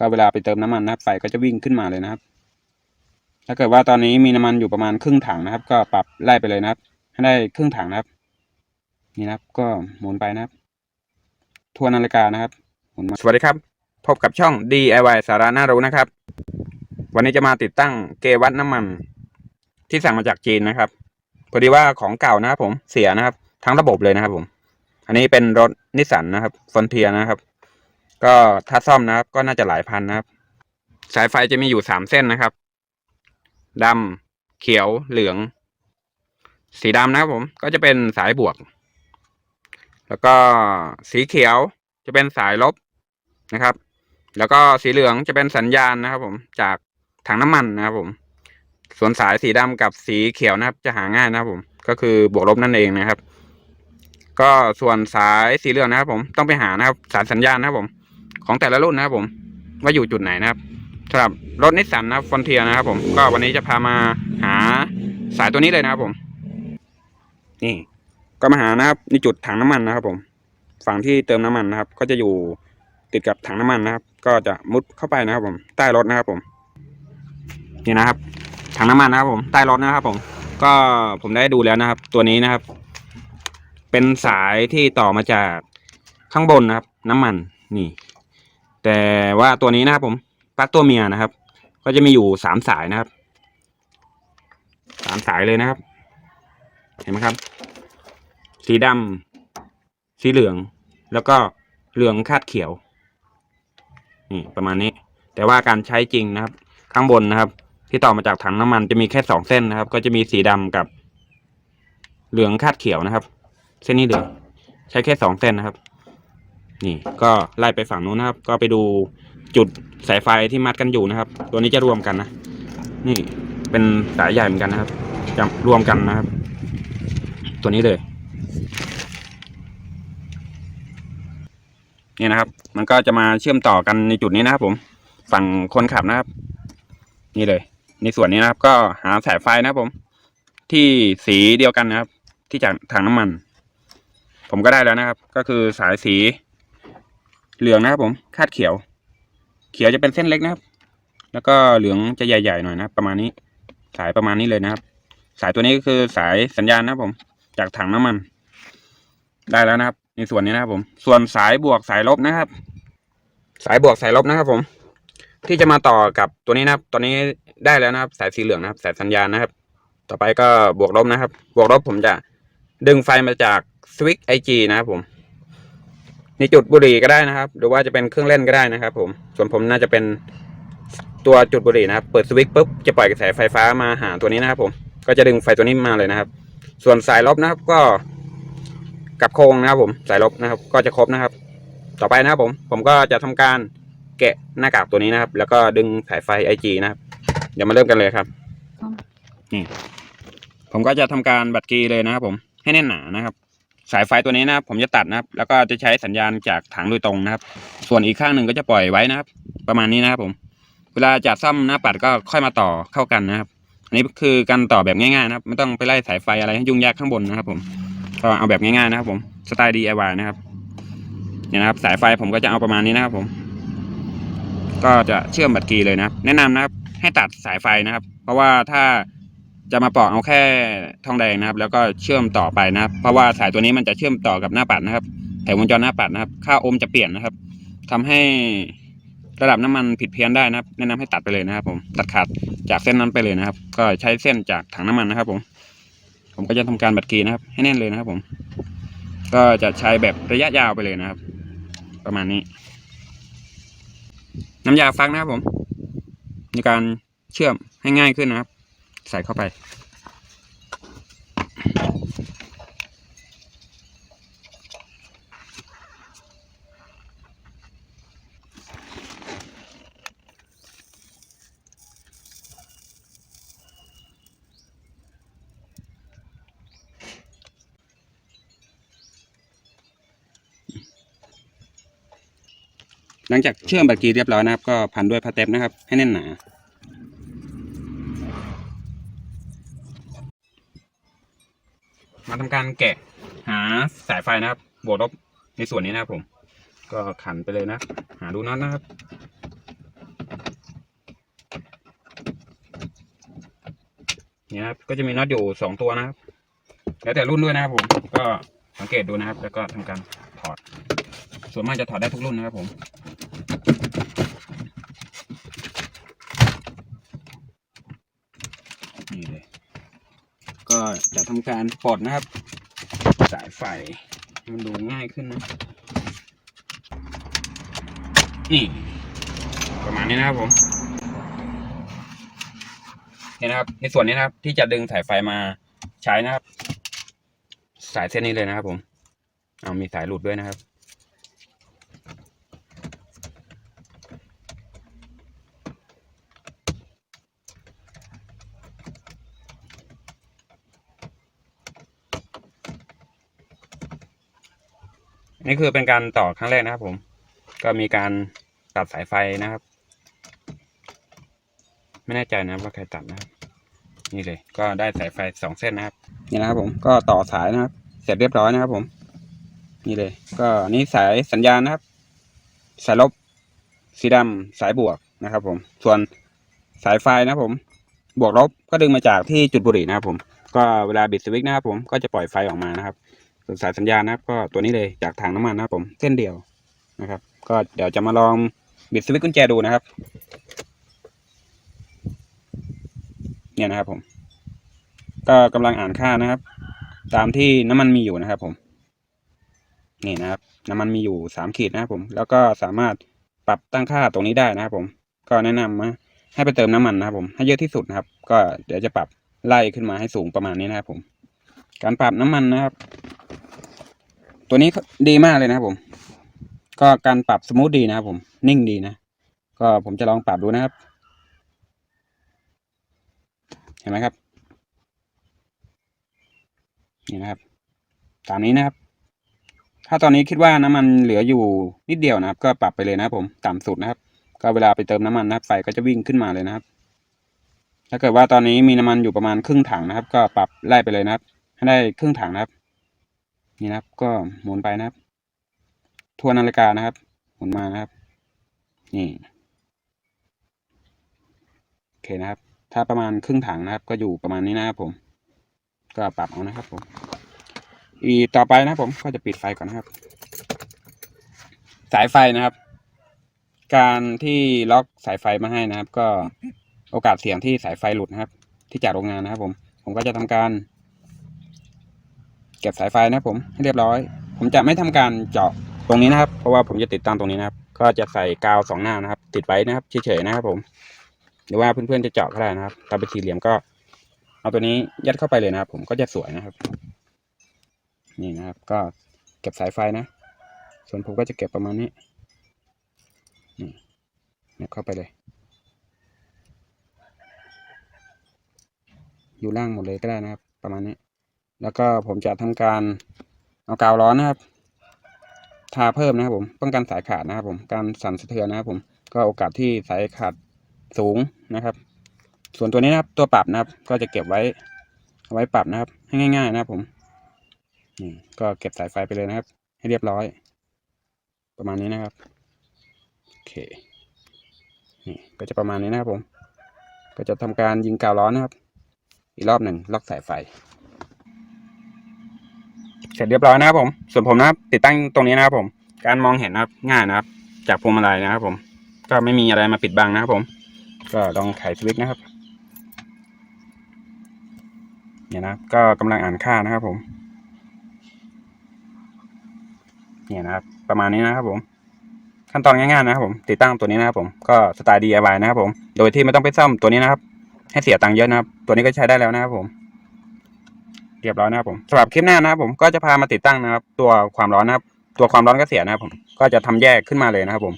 ก็เวลาไปเติมน้ำมันนะครับไฟก็จะวิ่งขึ้นมาเลยนะครับ ถ้าเกิดว่าตอนนี้มีน้ำมันอยู่ประมาณครึ่งถังนะครับ ก็ปรับไล่ไปเลยนะครับ ให้ได้ครึ่งถังนะครับ นี่นะครับ ก็หมุนไปนะครับทวนนาฬิกานะครับหมุนมาสวัสดีครับ พบกับช่อง DIY สาระน่ารู้นะครับ วันนี้จะมาติดตั้งเกวัดน้ำมัน ที่สั่งมาจากจีนนะครับพอดีว่าของเก่านะครับผมเสียนะครับ ทั้งระบบเลยนะครับผม อันนี้เป็นรถนิสสันนะครับฟอนเทียนะครับ ก็ถ้าซ่อมนะครับ ก็น่าจะหลายพันนะครับ สายไฟจะมีอยู่สามเส้นนะครับดำเขียวเหลือง สีดำนะครับผม ก็จะเป็นสายบวก แล้วก็สีเขียวจะเป็นสายลบนะครับ แล้วก็สีเหลืองจะเป็นสัญญาณนะครับผม จากถังน้ำมันนะครับผม ส่วนสายสีดำกับสีเขียวนะครับ จะหาง่ายนะครับผม ก็คือบวกลบนั่นเองนะครับ ก็ส่วนสายสีเหลืองนะครับผม ต้องไปหานะครับ สายสัญญาณนะครับผม ของแต่ละรุ่นนะครับผมว่าอยู่จุดไหนนะครับสำหรับรถนิสสันนะฟอนเทียนะครับผมก็วันนี้จะพามาหาสายตัวนี้เลยนะครับผม นี่ ก็มาหานะครับในจุดถังน้ำมันนะครับ ผม ฝั่งที่เติมน้ำมันนะครับ ก็จะอยู่ติดกับถังน้ำมันนะครับ ก็จะมุดเข้าไปนะครับ ผมใต้รถนะครับผม นี่นะครับ ถังน้ำมันนะครับ ผมใต้รถนะครับ ผม ก็ผมได้ดูแล้วนะครับ ตัวนี้นะครับ เป็นสายที่ต่อมาจากข้างบนนะครับ น้ำมันนี่ แต่ว่าตัวนี้นะครับผมปลั๊กตัวเมียนะครับ ก็จะมีอยู่สามสายนะครับสามสายเลยนะครับ เห็นไหมครับ สีดำสีเหลือง แล้วก็เหลืองคาดเขียว นี่ประมาณนี้ แต่ว่าการใช้จริงนะครับ ข้างบนนะครับ ที่ต่อมาจากถังน้ำมันจะมีแค่สองเส้นนะครับ ก็จะมีสีดำกับเหลืองคาดเขียวนะครับ เส้นนี้เลยใช้แค่สองเส้นนะครับ นี่ก็ไล่ไปฝั่งนู้นนะครับ ก็ไปดูจุดสายไฟที่มัดกันอยู่นะครับ ตัวนี้จะรวมกันนะ นี่เป็นสายใหญ่เหมือนกันนะครับ จะรวมกันนะครับ ตัวนี้เลย นี่นะครับ มันก็จะมาเชื่อมต่อกันในจุดนี้นะครับ ผม ฝั่งคนขับนะครับ นี่เลย ในส่วนนี้นะครับ ก็หาสายไฟนะครับผม ที่สีเดียวกันนะครับ ที่จากถังน้ำมัน ผมก็ได้แล้วนะครับ ก็คือสายสี เหลืองนะครับผมคาดเขียว เขียวจะเป็นเส้นเล็กนะครับ แล้วก็เหลืองจะใหญ่ๆหน่อยนะประมาณนี้ สายประมาณนี้เลยนะครับ สายตัวนี้ก็คือสายสัญญาณนะครับผม จากถังน้ำมัน ได้แล้วนะครับ ในส่วนนี้นะครับผม ส่วนสายบวกสายลบนะครับ สายบวกสายลบนะครับผม ที่จะมาต่อกับตัวนี้นะครับ ตอนนี้ได้แล้วนะครับ สายสีเหลืองนะครับ สายสัญญาณนะครับ ต่อไปก็บวกลบนะครับ บวกลบผมจะดึงไฟมาจากสวิตช์ไอจีนะครับผม ในจุดบุหรี่ก็ได้นะครับ หรือว่าจะเป็นเครื่องเล่นก็ได้นะครับ ผมส่วนผมน่าจะเป็นตัวจุดบุหรี่นะครับ เปิดสวิตช์ปุ๊บจะปล่อยกระแสไฟฟ้ามาหาตัวนี้นะครับ ผมก็จะดึงไฟตัวนี้มาเลยนะครับ ส่วนสายลบนะครับก็กับโครงนะครับ ผมสายลบนะครับ ก็จะครบนะครับ ต่อไปนะครับ ผมผมก็จะทำการแกะหน้ากากตัวนี้นะครับ แล้วก็ดึงสายไฟไอจีนะครับเดี๋ยวมาเริ่มกันเลยครับนี่ผมก็จะทำการบัดกีเลยนะครับ ผมให้แน่นหนานะครับ สายไฟตัวนี้นะครับ ผมจะตัดนะครับ แล้วก็จะใช้สัญญาณจากถังโดยตรงนะครับ ส่วนอีกข้างหนึ่งก็จะปล่อยไว้นะครับ ประมาณนี้นะครับผม เวลาจัดซ่อมหน้าปัดก็ค่อยมาต่อเข้ากันนะครับ อันนี้คือการต่อแบบง่ายๆนะครับ ไม่ต้องไปไล่สายไฟอะไรให้ยุ่งยากข้างบนนะครับ ผมก็เอาแบบง่ายๆนะครับ ผมสไตล์ DIY นะครับเนี่ยนะครับ สายไฟผมก็จะเอาประมาณนี้นะครับ ผม ก็จะเชื่อมบัตรกีเลยนะครับ แนะนำนะครับ ให้ตัดสายไฟนะครับ เพราะว่าถ้า จะมาปอกเอาแค่ทองแดงนะครับ แล้วก็เชื่อมต่อไปนะครับ เพราะว่าสายตัวนี้มันจะเชื่อมต่อกับหน้าปัดนะครับแถววงจรหน้าปัดนะครับ ค่าโอห์มจะเปลี่ยนนะครับทำให้ระดับน้ำมันผิดเพี้ยนได้นะครับ แนะนำให้ตัดไปเลยนะครับ ผมตัดขาดจากเส้นนั้นไปเลยนะครับ ก็ใช้เส้นจากถังน้ำมันนะครับ ผม ผมก็จะทำการบัดกีนะครับ ให้แน่นเลยนะครับ ผม ก็จะใช้แบบระยะยาวไปเลยนะครับ ประมาณนี้ น้ำยาฟักนะครับผม ในการเชื่อมให้ง่ายขึ้นนะครับ ใส่เข้าไป หลังจากเชื่อมบัตรกีเรียบร้อยนะครับ ก็พันด้วยพาสเทปนะครับ ให้แน่นหนา มาทำการแกะหาสายไฟนะครับบวกลบในส่วนนี้นะครับผม ก็ขันไปเลยนะ หาดูน็อตนะครับนี่นะครับก็จะมีน็อตอยู่สองตัวนะครับ แล้วแต่รุ่นด้วยนะครับผมก็สังเกตดูนะครับ แล้วก็ทำการถอด ส่วนมากจะถอดได้ทุกรุ่นนะครับผม จะทำการปลดนะครับ สายไฟมันดูง่ายขึ้นนะ นี่ ประมาณนี้นะครับผมนี่นะครับ ในส่วนนี้นะครับ ที่จะดึงสายไฟมาใช้นะครับ สายเส้นนี้เลยนะครับผม เอามีสายหลุดด้วยนะครับ นี่คือเป็นการต่อครั้งแรกนะครับผม ก็มีการตัดสายไฟนะครับ ไม่แน่ใจนะว่าใครตัดนะครับ นี่เลย ก็ได้สายไฟสองเส้นนะครับ นี่นะครับผม ก็ต่อสายนะครับ เสร็จเรียบร้อยนะครับผม นี่เลย ก็นี่สายสัญญาณนะครับ สายลบ สีดำสายบวกนะครับ ผม ส่วนสายไฟนะครับผม บวกลบก็ดึงมาจากที่จุดบุหรี่นะครับผม ก็เวลาบิดสวิตช์นะครับผม ก็จะปล่อยไฟออกมานะครับ สายสัญญาณนะครับ ก็ตัวนี้เลยจากถังน้ำมันนะครับผมเส้นเดียวนะครับ ก็เดี๋ยวจะมาลองบิดสวิตช์กุญแจดูนะครับ เนี่ยนะครับผม ก็กำลังอ่านค่านะครับ ตามที่น้ำมันมีอยู่นะครับ ผม นี่นะครับ น้ำมันมีอยู่สามขีดนะครับผม แล้วก็สามารถปรับตั้งค่าตรงนี้ได้นะครับ ผม ก็แนะนำนะให้ไปเติมน้ำมันนะครับผมให้เยอะที่สุดนะครับ ก็เดี๋ยวจะปรับไล่ขึ้นมาให้สูงประมาณนี้นะครับผม การปรับน้ำมันนะครับ ตัวนี้ดีมากเลยนะครับผม ก็การปรับสมูทดีนะครับผมนิ่งดีนะ ก็ผมจะลองปรับดูนะครับ เห็นไหมครับ นี่นะครับ ตามนี้นะครับ ถ้าตอนนี้คิดว่าน้ำมันเหลืออยู่นิดเดียวนะครับ ก็ปรับไปเลยนะครับผมต่ำสุดนะครับ ก็เวลาไปเติมน้ำมันนะครับ ไฟก็จะวิ่งขึ้นมาเลยนะครับ ถ้าเกิดว่าตอนนี้มีน้ำมันอยู่ประมาณครึ่งถังนะครับ ก็ปรับไล่ไปเลยนะครับ ให้ได้ครึ่งถังนะครับ นี่นะครับ ก็หมุนไปนะครับ ทวนนาฬิกานะครับ หมุนมานะครับ นี่โอเคนะครับ ถ้าประมาณครึ่งถังนะครับ ก็อยู่ประมาณนี้นะครับผม ก็ปรับเอานะครับผม อีต่อไปนะครับผมก็จะปิดไฟก่อนนะครับ สายไฟนะครับ การที่ล็อกสายไฟมาให้นะครับ ก็โอกาสเสี่ยงที่สายไฟหลุดนะครับ ที่จากโรงงานนะครับผม ผมก็จะทำการ เก็บสายไฟนะผมให้เรียบร้อย ผมจะไม่ทำการเจาะตรงนี้นะครับ เพราะว่าผมจะติดตั้งตรงนี้นะครับ ก็จะใส่กาวสองหน้านะครับ ติดไว้นะครับเฉยๆนะครับผม หรือว่าเพื่อนๆจะเจาะก็ได้นะครับถ้าเป็นสี่เหลี่ยมก็ เอาตัวนี้ยัดเข้าไปเลยนะครับ ผมก็จะสวยนะครับ นี่นะครับ ก็เก็บสายไฟนะ ส่วนผมก็จะเก็บประมาณนี้นี่เนี่ยเข้าไปเลย อยู่ล่างหมดเลยก็ได้นะครับ ประมาณนี้ แล้วก็ผมจะทำการเอากาวร้อนนะครับ ทาเพิ่มนะครับผมป้องกันสายขาดนะครับผมการสั่นสะเทือนนะครับผมก็โอกาสที่สายขาดสูงนะครับ ส่วนตัวนี้นะครับตัวปรับนะครับ ก็จะเก็บไว้เอาไว้ปรับนะครับ ให้ง่าย ๆ นะครับผมนี่ก็เก็บสายไฟไปเลยนะครับ ให้เรียบร้อย ประมาณนี้นะครับโอเคนี่ก็จะประมาณนี้นะครับผม ก็จะทำการยิงกาวร้อนนะครับ อีกรอบหนึ่งล็อกสายไฟ ร็จเรียบร้อยนะครับผม ส่วนผมนะครับ ติดตั้งตรงนี้นะครับผม การมองเห็นนะครับง่ายนะครับ จากพวงมาลัยนะครับผม ก็ไม่มีอะไรมาปิดบังนะครับผม ก็ลองไขสวิตช์นะครับเนี่ยนะก็กำลังอ่านค่านะครับผม เนี่ยนะครับ ประมาณนี้นะครับผม ขั้นตอนง่ายๆนะครับผม ติดตั้งตัวนี้นะครับผม ก็สไตล์ DIY นะครับผม โดยที่ไม่ต้องไปซ่อมตัวนี้นะครับ ให้เสียตังค์เยอะนะครับ ตัวนี้ก็ใช้ได้แล้วนะครับผม เรียบร้อยนะครับผมสำหรับคลิปหน้านะครับผมก็จะพามาติดตั้งนะครับ ตัวความร้อนนะครับ ตัวความร้อนก็เสียนะครับผมก็จะทำแยกขึ้นมาเลยนะครับผม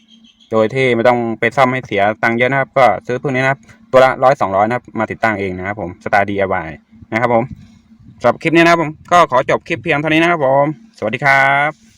โดยที่ไม่ต้องไปซ่อมให้เสียตังค์เยอะนะครับ ก็ซื้อพวกนี้นะครับ ตัวละร้อยสองร้อยนะครับมาติดตั้งเองนะครับผมสตาร์ดีอวายนะครับผมสำหรับคลิปนี้นะครับผมก็ขอจบคลิปเพียงเท่านี้นะครับผม สวัสดีครับ